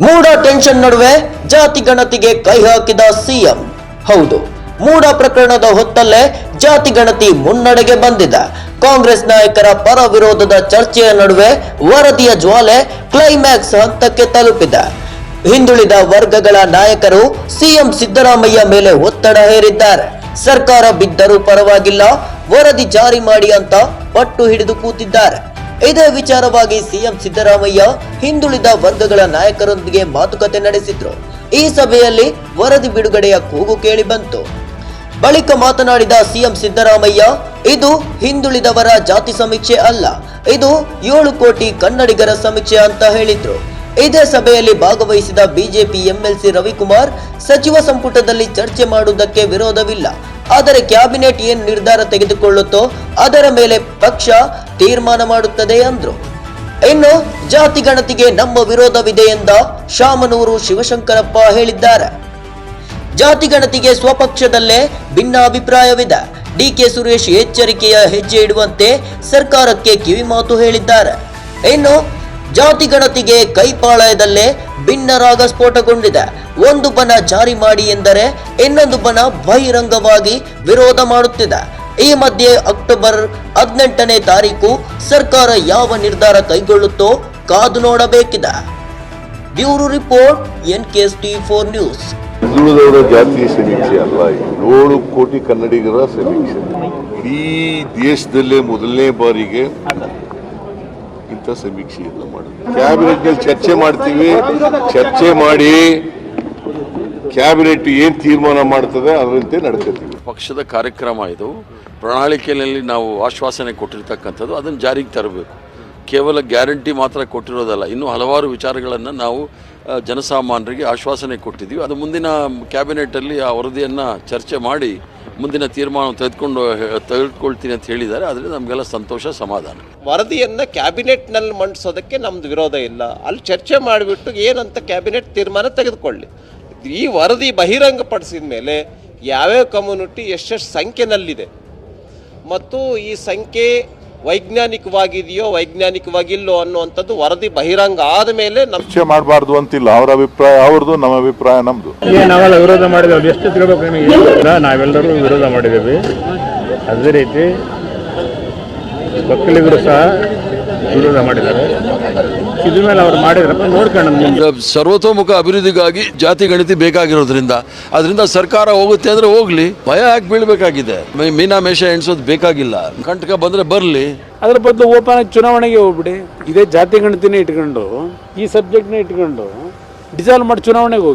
ಮೂಡ tension ನಡುವೆ ಜಾತಿ ಗಣತಿಗೆ ಕೈ ಹಾಕಿದ ಸಿಎಂ. ಹೌದು ಮೂಡ ಪ್ರಕರಣದ ಹೊತ್ತಲ್ಲೇ ಜಾತಿ ಗಣತಿ ಮುನ್ನಡೆಗೆ ಬಂದಿದೆ. ಕಾಂಗ್ರೆಸ್ ನಾಯಕರ ಪರ ವಿರೋಧದ ಚರ್ಚೆಯ ನಡುವೆ ವರದಿಯ ಜ್ವಾಲೆ ಕ್ಲೈಮ್ಯಾಕ್ಸ್ ಹಂತಕ್ಕೆ ತಲುಪಿದೆ. ಹಿಂದುಳಿದ ವರ್ಗಗಳ ನಾಯಕರು ಸಿಎಂ ಸಿದ್ದರಾಮಯ್ಯ ಮೇಲೆ ಒತ್ತಡ ಹೇರಿದ್ದಾರೆ. ಸರ್ಕಾರ ಬಿದ್ದರೂ ಪರವಾಗಿಲ್ಲ, ವರದಿ ಜಾರಿ ಮಾಡಿ ಅಂತ ಪಟ್ಟು ಹಿಡಿದು ಕೂತಿದ್ದಾರೆ. ಇದೇ ವಿಚಾರವಾಗಿ ಸಿಎಂ ಸಿದ್ದರಾಮಯ್ಯ ಹಿಂದುಳಿದ ವರ್ಗಗಳ ನಾಯಕರೊಂದಿಗೆ ಮಾತುಕತೆ ನಡೆಸಿದ್ರು. ಈ ಸಭೆಯಲ್ಲಿ ವರದಿ ಬಿಡುಗಡೆಯ ಕೂಗು ಕೇಳಿ ಬಂತು. ಬಳಿಕ ಮಾತನಾಡಿದ ಸಿಎಂ ಸಿದ್ದರಾಮಯ್ಯ, ಇದು ಹಿಂದುಳಿದವರ ಜಾತಿ ಸಮೀಕ್ಷೆ ಅಲ್ಲ, ಇದು ಏಳು ಕೋಟಿ ಕನ್ನಡಿಗರ ಸಮೀಕ್ಷೆ ಅಂತ ಹೇಳಿದ್ರು. ಇದೇ ಸಭೆಯಲ್ಲಿ ಭಾಗವಹಿಸಿದ ಬಿಜೆಪಿ ಎಂಎಲ್ಸಿ ರವಿಕುಮಾರ್, ಸಚಿವ ಸಂಪುಟದಲ್ಲಿ ಚರ್ಚೆ ಮಾಡುವುದಕ್ಕೆ ವಿರೋಧವಿಲ್ಲ ಆದರೆ ಕ್ಯಾಬಿನೆಟ್ ಏನ್ ನಿರ್ಧಾರ ತೆಗೆದುಕೊಳ್ಳುತ್ತೋ ಅದರ ಮೇಲೆ ಪಕ್ಷ ತೀರ್ಮಾನ ಮಾಡುತ್ತದೆ ಅಂದ್ರು. ಇನ್ನು ಜಾತಿ ಗಣತಿಗೆ ನಮ್ಮ ವಿರೋಧವಿದೆ ಎಂದ ಶಾಮನೂರು ಶಿವಶಂಕರಪ್ಪ ಹೇಳಿದ್ದಾರೆ. ಜಾತಿ ಗಣತಿಗೆ ಸ್ವಪಕ್ಷದಲ್ಲೇ ಭಿನ್ನ ಅಭಿಪ್ರಾಯವಿದೆ ಡಿಕೆ ಸುರೇಶ್ ಎಚ್ಚರಿಕೆಯ ಹೆಜ್ಜೆ ಇಡುವಂತೆ ಸರ್ಕಾರಕ್ಕೆ ಕಿವಿಮಾತು ಹೇಳಿದ್ದಾರೆ. ಇನ್ನು ಜಾತಿ ಗಣತಿಗೆ ಕೈಪಾಳಯದಲ್ಲೇ ಭಿನ್ನ ರಾಗ ಸ್ಫೋಟಗೊಂಡಿದೆ. ಒಂದು ಬನ ಜಾರಿ ಮಾಡಿ ಎಂದರೆ ಇನ್ನೊಂದು ಬನ ಬಹಿರಂಗವಾಗಿ ವಿರೋಧ ಮಾಡುತ್ತಿದೆ. ಈ ಮಧ್ಯೆ ಅಕ್ಟೋಬರ್ ಹದಿನೆಂಟನೇ ತಾರೀಕು ಸರ್ಕಾರ ಯಾವ ನಿರ್ಧಾರ ಕೈಗೊಳ್ಳುತ್ತೋ ಕಾದು ನೋಡಬೇಕಿದೆ. Bureau report N K S T four news. ಹಿಂದುಳಿದವರ ಜಾತಿ ಸಮೀಕ್ಷೆ ಅಲ್ಲ. ಏಳು ಕೋಟಿ ಕನ್ನಡಿಗರ ಸಮೀಕ್ಷೆ. ಇಡೀ ದೇಶದಲ್ಲೇ ಮೊದಲನೇ ಬಾರಿಗೆ ಇಂಥ ಸಮೀಕ್ಷೆಯನ್ನು ಕ್ಯಾಬಿನೆಟ್ ಕ್ಯಾಬಿನೆಟ್ನಲ್ಲಿ ಚರ್ಚೆ ಮಾಡ್ತೀವಿ. ಚರ್ಚೆ ಮಾಡಿ ಕ್ಯಾಬಿನೆಟ್ ಏನ್ ತೀರ್ಮಾನ ಮಾಡ್ತದೆ ಅದರಂತೆ ನಡ್ಕೋತೀವಿ ಪಕ್ಷದ ಕಾರ್ಯಕ್ರಮ ಇದು. ಪ್ರಣಾಳಿಕೆಯಲ್ಲಿ ನಾವು ಆಶ್ವಾಸನೆ ಕೊಟ್ಟಿರ್ತಕ್ಕಂಥದ್ದು ಅದನ್ನು ಜಾರಿಗೆ ತರಬೇಕು. ಕೇವಲ ಗ್ಯಾರಂಟಿ ಮಾತ್ರ ಕೊಟ್ಟಿರೋದಲ್ಲ ಇನ್ನು ಹಲವಾರು ವಿಚಾರಗಳನ್ನು ನಾವು ಜನಸಾಮಾನ್ಯರಿಗೆ ಆಶ್ವಾಸನೆ ಕೊಟ್ಟಿದ್ದೀವಿ. ಅದು ಮುಂದಿನ ಕ್ಯಾಬಿನೆಟಲ್ಲಿ ಆ ವರದಿಯನ್ನು ಚರ್ಚೆ ಮಾಡಿ ಮುಂದಿನ ತೀರ್ಮಾನ ತೆಗೆದುಕೊಂಡು ತೆಗೆದುಕೊಳ್ತೀನಿ ಅಂತ ಹೇಳಿದ್ದಾರೆ. ಅದರಿಂದ ನಮಗೆಲ್ಲ ಸಂತೋಷ ಸಮಾಧಾನ. ವರದಿಯನ್ನು ಕ್ಯಾಬಿನೆಟ್ನಲ್ಲಿ ಮಂಡಿಸೋದಕ್ಕೆ ನಮ್ಮದು ವಿರೋಧ ಇಲ್ಲ. ಅಲ್ಲಿ ಚರ್ಚೆ ಮಾಡಿಬಿಟ್ಟು ಏನಂತ ಕ್ಯಾಬಿನೆಟ್ ತೀರ್ಮಾನ ತೆಗೆದುಕೊಳ್ಳಿ. ಈ ವರದಿ ಬಹಿರಂಗಪಡಿಸಿದ ಮೇಲೆ ಯಾವ್ಯಾವ ಕಮ್ಯುನಿಟಿ ಎಷ್ಟೆಷ್ಟು ಸಂಖ್ಯೆನಲ್ಲಿದೆ. ಮತ್ತು ಈ ಸಂಖ್ಯೆ ವೈಜ್ಞಾನಿಕವಾಗಿದೆಯೋ ವೈಜ್ಞಾನಿಕವಾಗಿಲ್ಲೋ ಅನ್ನುವಂಥದ್ದು ವರದಿ ಬಹಿರಂಗ ಆದ ಮೇಲೆ ನಮ್ಮ ಚರ್ಚೆ ಮಾಡಬಾರ್ದು ಅಂತಿಲ್ಲ. ಅವರ ಅಭಿಪ್ರಾಯ ಅವ್ರದ್ದು ನಮ್ಮ ಅಭಿಪ್ರಾಯ ನಮ್ದು. ನಾವೆಲ್ಲ ವಿರೋಧ ಮಾಡಿದ್ದೇವೆ ಎಷ್ಟು ತಿಳ್ಬೇಕು ನಿಮಗೆ? ನಾವೆಲ್ಲರೂ ವಿರೋಧ ಮಾಡಿದ್ದೇವೆ. ಅದೇ ರೀತಿ ಒಕ್ಕಲಿಗರು ಸಹ ವಿರೋಧ ಮಾಡಿದ್ದಾರೆ. ಇದ್ರ ಮೇಲೆ ಅವ್ರು ಮಾಡಿದ್ರಪ್ಪ ನೋಡ್ಕೊಂಡು ಸರ್ವತೋಮುಖ ಅಭಿವೃದ್ಧಿಗಾಗಿ ಜಾತಿ ಗಣಿತಿ ಬೇಕಾಗಿರೋದ್ರಿಂದ ಅದರಿಂದ ಸರ್ಕಾರ ಹೋಗುತ್ತೆ ಅಂದ್ರೆ ಹೋಗ್ಲಿ ಭಯ ಯಾಕೆ ಬೀಳಬೇಕಾಗಿದೆ? ಮೀನಾ ಮೇಷ ಎಣಿಸೋದು ಬೇಕಾಗಿಲ್ಲ. ಕಂಟಕ ಬಂದ್ರೆ ಬರ್ಲಿ. ಅದ್ರ ಬದಲು ಓಪನ್ ಆಗಿ ಚುನಾವಣೆಗೆ ಹೋಗ್ಬಿಡಿ. ಇದೇ ಜಾತಿ ಗಣತಿನೇ ಇಟ್ಕೊಂಡು ಈ ಸಬ್ಜೆಕ್ಟ್ನೇ ಇಟ್ಕೊಂಡು ಡಿಸಾಲ್ವ್ ಮಾಡಿ ಚುನಾವಣೆಗೆ ಹೋಗಿ.